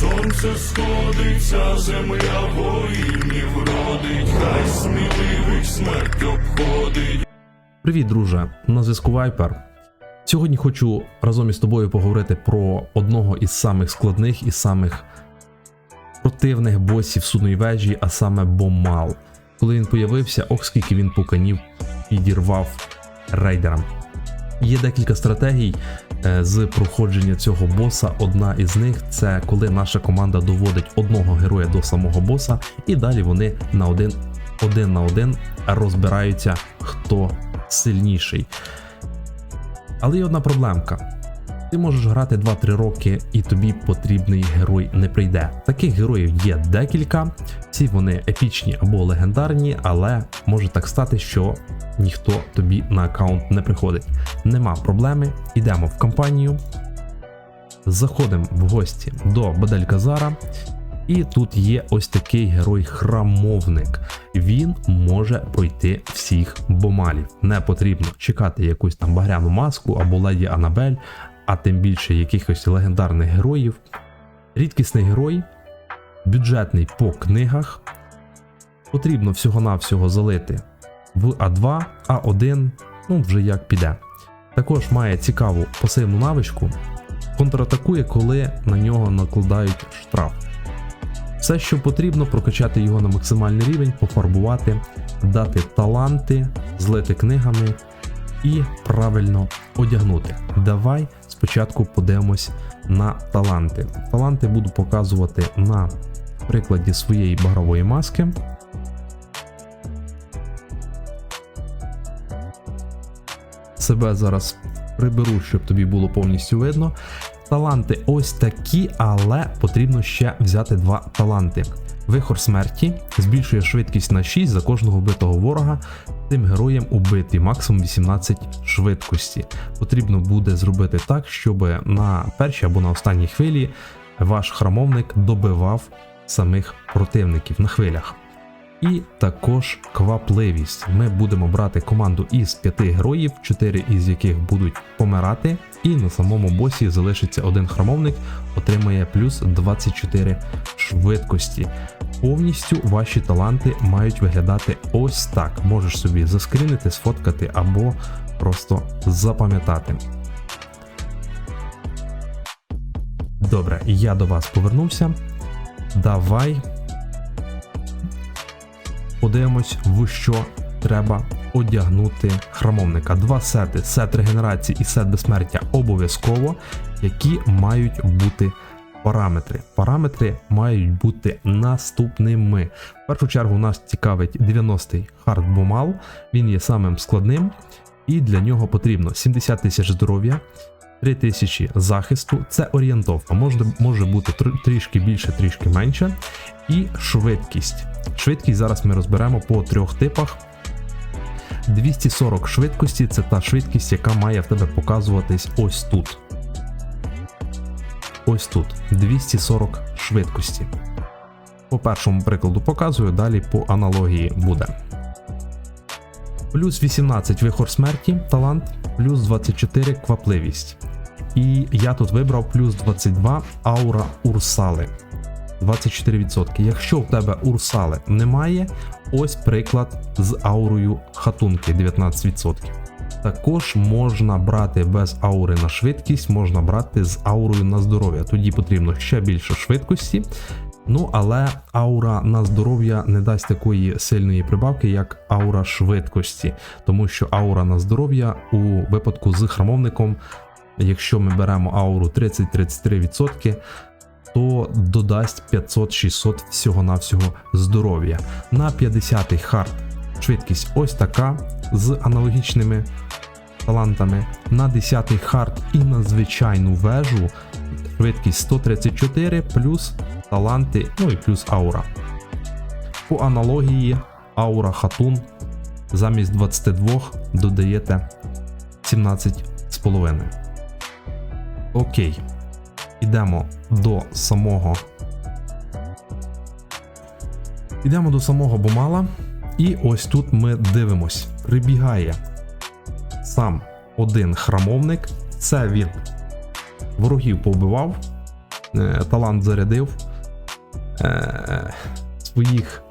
сонце сходиться, земля воїнів родить, хай сміливих смерть обходить. Привіт, друже! На зв'язку Вайпер. Сьогодні хочу разом із тобою поговорити про одного із самих складних і самих противних босів судної вежі, а саме Бомал. Коли він появився, ох скільки він пуканів підірвав рейдерам. Є декілька стратегій з проходження цього боса. Одна із них це коли наша команда доводить одного героя до самого боса, і далі вони на один, один на один розбираються, хто сильніший. Але є одна проблемка. Ти можеш грати 2-3 роки, і тобі потрібний герой не прийде. Таких героїв є декілька, всі вони епічні або легендарні, але може так стати, що ніхто тобі на аккаунт не приходить. Нема проблеми, йдемо в кампанію, заходимо в гості до Бадель-Казара, і тут є ось такий герой-храмовник. Він може пройти всіх бомалів. Не потрібно чекати якусь там багряну маску або леді Анабель, а тим більше якихось легендарних героїв. Рідкісний герой, бюджетний по книгах. Потрібно всього-навсього залити в А2, А1, ну вже як піде. Також має цікаву пасивну навичку, контратакує, коли на нього накладають штраф. Все, що потрібно, прокачати його на максимальний рівень, пофарбувати, дати таланти, злити книгами і правильно одягнути. Давай спочатку подивимось на таланти. Таланти буду показувати на прикладі своєї багрової маски. Себе зараз приберу, щоб тобі було повністю видно. Таланти ось такі, але потрібно ще взяти два таланти. Вихор смерті збільшує швидкість на 6 за кожного вбитого ворога. Тим героям убити максимум 18 швидкості. Потрібно буде зробити так, щоб на першій або на останній хвилі ваш храмовник добивав самих противників на хвилях. І також квапливість. Ми будемо брати команду із 5 героїв, 4 із яких будуть помирати, і на самому босі залишиться один храмовник, отримає плюс 24 швидкості. Повністю ваші таланти мають виглядати ось так. Можеш собі заскрінити, сфоткати або просто запам'ятати. Добре, я до вас повернувся. Давай подивимось, в що треба одягнути храмовника. Два сети: сет регенерації і сет безсмертя обов'язково, які мають бути параметри. Параметри мають бути наступними. В першу чергу нас цікавить 90-й хард бомал, він є самим складним, і для нього потрібно 70 тисяч здоров'я. 3000 захисту, це орієнтовка, може, може бути трішки більше, трішки менше. І швидкість. Швидкість зараз ми розберемо по трьох типах. 240 швидкості це та швидкість, яка має в тебе показуватись ось тут. Ось тут. 240 швидкості. По першому прикладу показую, далі по аналогії буде. Плюс 18 вихор смерті, талант, плюс 24 квапливість. І я тут вибрав плюс 22 аура урсали. 24%. Якщо в тебе урсали немає, ось приклад з аурою хатунки 19%. Також можна брати без аури на швидкість, можна брати з аурою на здоров'я. Тоді потрібно ще більше швидкості. Ну, але аура на здоров'я не дасть такої сильної прибавки, як аура швидкості, тому що аура на здоров'я у випадку з храмовником, якщо ми беремо ауру 30-33%, то додасть 500-600 всього-навсього здоров'я. На 50-й хард швидкість ось така з аналогічними талантами. На 10-й хард і на звичайну вежу швидкість 134 плюс таланти, ну і плюс аура. По аналогії аура хатун замість 22 додаєте 17,5. Окей. Ідемо до самого. Ідемо до самого бомала. І ось тут ми дивимось. Прибігає сам один храмовник. Це він ворогів повбивав. е, талант зарядив, е, своїх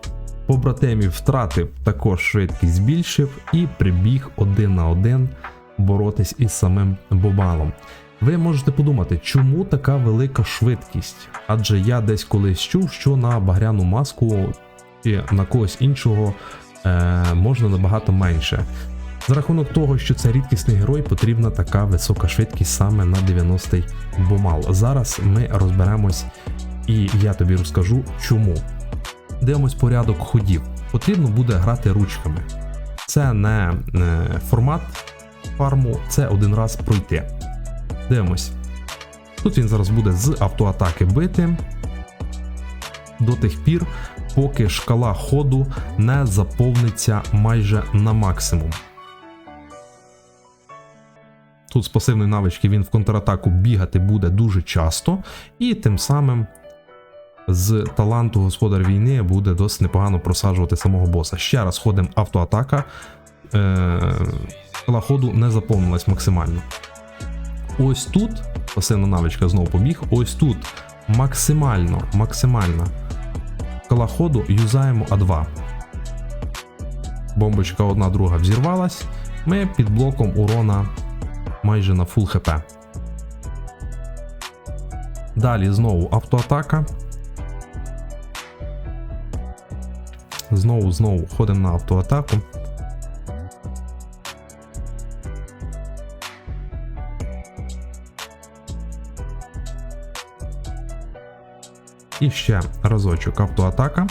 побратимів втратив, також швидкість збільшив і прибіг один на один боротись із самим Бобалом. Ви можете подумати, чому така велика швидкість? Адже я десь колись чув, що на багряну маску чи на когось іншого е, можна набагато менше. За рахунок того, що це рідкісний герой, потрібна така висока швидкість саме на 90-й бомал. Зараз ми розберемось і я тобі розкажу чому. Дивимось порядок ходів. Потрібно буде грати ручками. Це не е, формат фарму, це один раз пройти. Дивимось. Тут він зараз буде з автоатаки бити до тих пір, поки шкала ходу не заповниться майже на максимум. Тут з пасивної навички він в контратаку бігати буде дуже часто, і тим самим з таланту господар війни буде досить непогано просаджувати самого боса. Ще раз ходимо автоатака. Е, шкала ходу не заповнилась максимально. Ось тут пасивна навичка знову побіг. Ось тут максимально, максимально шкала ходу юзаємо А2. Бомбочка одна друга взірвалась. Ми під блоком урона майже на фул хп. Далі знову автоатака. Знову знову ходимо на автоатаку. І ще разочок автоатака.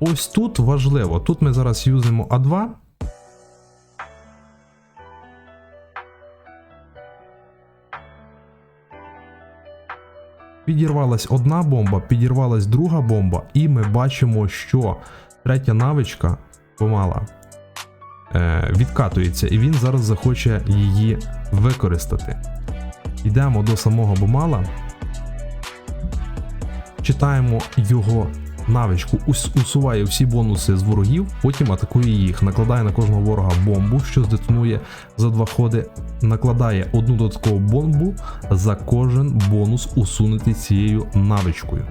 Ось тут важливо. Тут ми зараз юзимо А2. Підірвалась одна бомба, підірвалась друга бомба, і ми бачимо, що третя навичка помала відкатується, і він зараз захоче її використати. Йдемо до самого бомала, читаємо його навичку, усуває всі бонуси з ворогів, потім атакує їх, накладає на кожного ворога бомбу, що здетонує за два ходи, накладає одну додаткову бомбу за кожен бонус усунутий цією навичкою.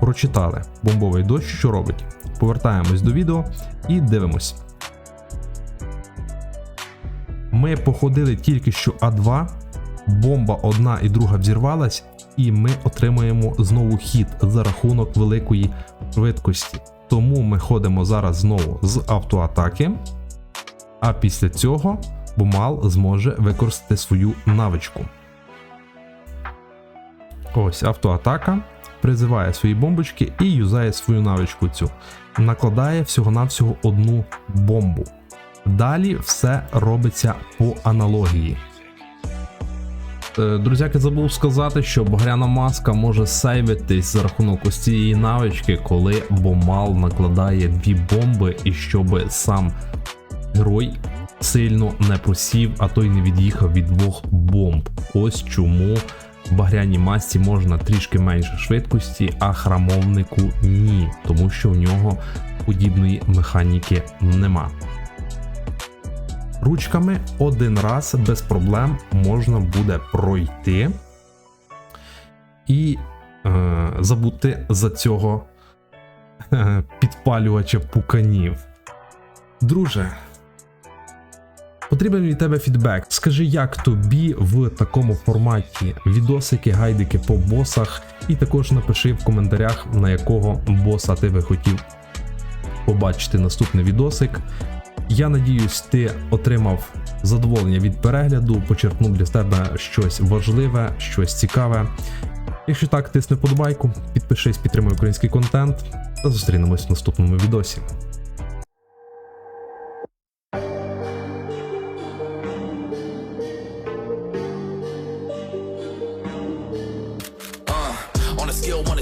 Прочитали бомбовий дощ, що робить. Повертаємось до відео і дивимось. Ми походили тільки що А2, бомба одна і друга взірвалась, і ми отримуємо знову хід за рахунок великої швидкості. Тому ми ходимо зараз знову з автоатаки, а після цього Бумал зможе використати свою навичку. Ось автоатака. Призиває свої бомбочки і юзає свою навичку цю. Накладає всього-навсього одну бомбу. Далі все робиться по аналогії. Е, Друзяки, забув сказати, що багряна маска може сейвитись за рахунок ось цієї навички, коли бомал накладає дві бомби, і щоб сам герой сильно не просів, а той не від'їхав від двох бомб. Ось чому багряній масці можна трішки менше швидкості, а храмовнику ні, тому що в нього подібної механіки нема. Ручками один раз без проблем можна буде пройти і е, забути за цього е, підпалювача пуканів. Друже, потрібен від тебе фідбек. Скажи, як тобі в такому форматі відосики, гайдики по босах, і також напиши в коментарях, на якого боса ти би хотів побачити наступний відосик. Я надіюсь, ти отримав задоволення від перегляду, почерпнув для тебе щось важливе, щось цікаве. Якщо так, тисни подобайку, підпишись, підтримуй український контент та зустрінемось в наступному відосі.